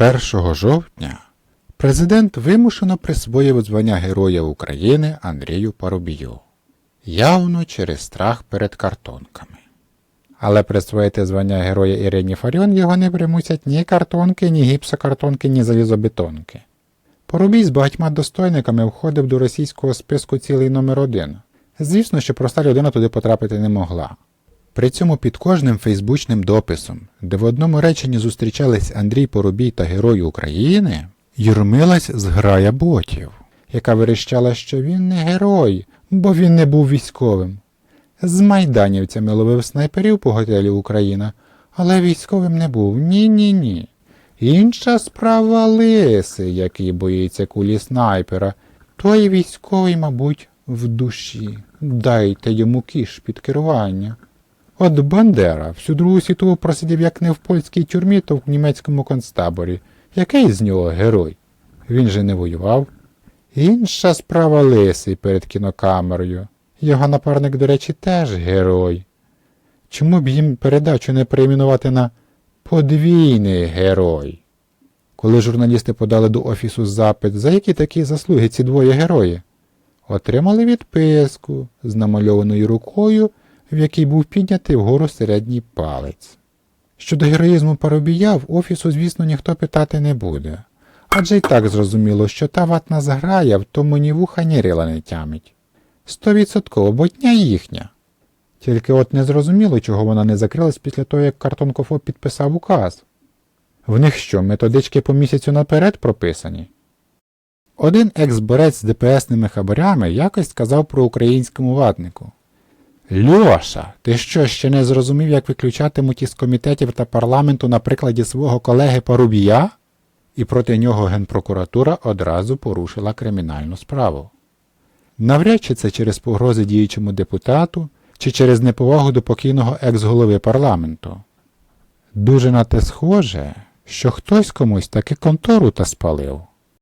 1 жовтня президент вимушено присвоїв звання Героя України Андрію Парубію, явно через страх перед картонками. Але присвоїти звання Героя Ірині Фаріон його не примусять ні картонки, ні гіпсокартонки, ні залізобетонки. Порубій з багатьма достойниками входив до російського списку цілий номер один. Звісно, що проста людина туди потрапити не могла. При цьому під кожним фейсбучним дописом, де в одному реченні зустрічались Андрій Поробій та Герой України, юрмилась зграя ботів, яка верещала, що він не герой, бо він не був військовим. З майданівцями ловив снайперів по готелі Україна, але військовим не був. Ні-ні ні. Інша справа лиси, який боїться кулі снайпера. Той військовий, мабуть, в душі. Дайте йому кіш під керування. От Бандера всю Другу світову просидів як не в польській тюрмі, то в німецькому концтаборі. Який з нього герой? Він же не воював. Інша справа лисий перед кінокамерою. Його напарник, до речі, теж герой. Чому б їм передачу не перейменувати на подвійний герой? Коли журналісти подали до офісу запит, за які такі заслуги ці двоє герої, отримали відписку з намальованою рукою, в якій був піднятий вгору середній палець. Щодо героїзму Парубія в офісу, звісно, ніхто питати не буде. Адже й так зрозуміло, що та ватна зграя в тому ні вуха, ні рила не тямить. Стовідсотково, ботня їхня. Тільки от не зрозуміло, чого вона не закрилась після того, як картонкофоб підписав указ. В них що, методички по місяцю наперед прописані? Один екс-борець з ДПСними хабарями якось сказав про українському ватнику. Льоша, ти що ще не зрозумів, як виключатимуть із комітетів та парламенту на прикладі свого колеги Парубія? І проти нього Генпрокуратура одразу порушила кримінальну справу. Навряд чи це через погрози діючому депутату чи через неповагу до покійного екс-голови парламенту. Дуже на те схоже, що хтось комусь таки контору та спалив.